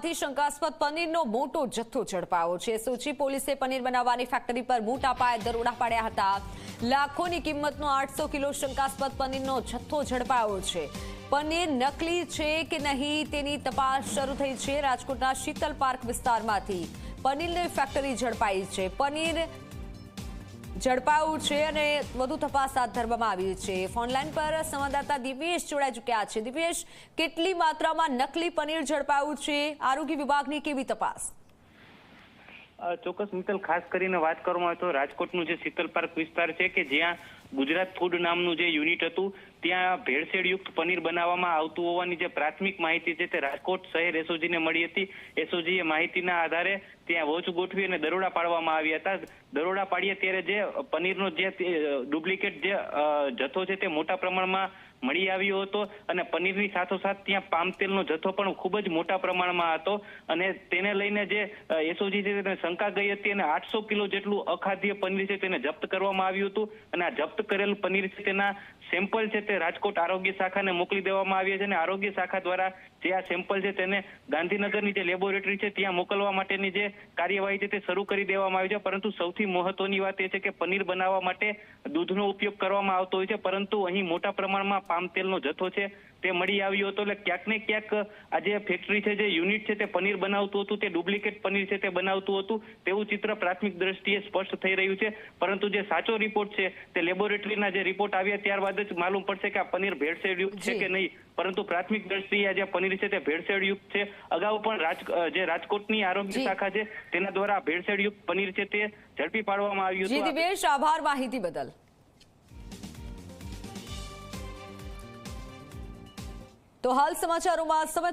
વિસ્તારમાંથી શંકાસ્પદ પનીરનો મોટો જથ્થો ઝડપાયો છે. સોચી પોલીસે પનીર બનાવવાની ફેક્ટરી પર મોટા પાયે દરોડા પાડ્યા હતા. લાખોની કિંમતનો આઠસો કિલો શંકાસ્પદ પનીરનો જથ્થો ઝડપાયો છે. પનીર નકલી છે કે નહીં તેની તપાસ શરૂ થઈ છે રાજકોટના શીતલ પાર્ક વિસ્તારમાંથી. પનીરની ફેક્ટરી ઝડપાઈ છે. પનીર ઝડપાયું છે અને વધુ તપાસ હાથ ધરવામાં આવી છે. ફોનલાઈન પર સંવાદદાતા દિવ્યેશ જોડાઈ ચૂક્યા છે. દિવ્યેશ, કેટલી માત્રામાં નકલી પનીર ઝડપાયું છે? આરોગ્ય વિભાગની કેવી તપાસ? ચોક્કસ મિત્તલ, ખાસ કરીને વાત કરવામાં આવે તો રાજકોટનું જે શીતલ પાર્ક વિસ્તાર છે કે જ્યાં ગુજરાત ફૂડ નામનું જે યુનિટ હતું, ત્યાં ભેળસેળયુક્ત પનીર બનાવવામાં આવતું હોવાની જે પ્રાથમિક માહિતી છે તે રાજકોટ શહેર એસઓજીને મળી હતી. એસઓજીએ માહિતીના આધારે ત્યાં વોચ ગોઠવી અને દરોડા પાડવામાં આવ્યા હતા. દરોડા પાડીએ ત્યારે જે પનીરનો જે ડુપ્લિકેટ જે જથ્થો છે તે મોટા પ્રમાણમાં મળી આવ્યો હતો અને પનીરની સાથોસાથ ત્યાં પામ તેલનો જથ્થો પણ ખૂબ જ મોટા પ્રમાણમાં હતો અને તેને લઈને જે એસઓજી છે તેને શંકા ગઈ હતી અને આઠસો કિલો જેટલું અખાદ્ય પનીર છે તેને જપ્ત કરવામાં આવ્યું હતું અને આ જપ્ત કરેલ પનીર છે તેના સેમ્પલ છે તે રાજકોટ આરોગ્ય શાખાને મોકલી દેવામાં આવ્યા છે અને આરોગ્ય શાખા દ્વારા જે આ સેમ્પલ છે તેને ગાંધીનગરની જે લેબોરેટરી છે ત્યાં મોકલવા માટેની જે કાર્યવાહી છે તે શરૂ કરી દેવામાં આવી છે. પરંતુ સૌથી મહત્વની વાત એ છે કે પનીર બનાવવા માટે દૂધનો ઉપયોગ કરવામાં આવતો હોય છે. પરંતુ અહીં મોટા પ્રમાણમાં પામ તેલનો જથ્થો છે તે મળી આવ્યો હતો. એટલે ક્યાંક ને ક્યાંક આ જે ફેક્ટરી છે જે યુનિટ છે તે પનીર બનાવતું હતું તે ડુપ્લિકેટ પનીર છે તે બનાવતું હતું. તેવું ચિત્ર પ્રાથમિક દ્રષ્ટિએ સ્પષ્ટ થઈ રહ્યું છે. પરંતુ જે સાચો રિપોર્ટ છે તે લેબોરેટરીના જે રિપોર્ટ આવ્યા ત્યારબાદ જ માલુમ પડશે કે આ પનીર ભેળસેળયુક્ત છે કે નહીં. પરંતુ પ્રાથમિક દ્રષ્ટિએ આ જે પનીર છે તે ભેળસેળયુક્ત છે. અગાઉ પણ રાજ જે રાજકોટની આરોગ્ય શાખા છે તેના દ્વારા આ ભેળસેળયુક્ત પનીર છે તે ઝડપી પાડવામાં આવ્યું હતું. આભાર માહિતી બદલ. તો હાલ સમાચારોમાં સમય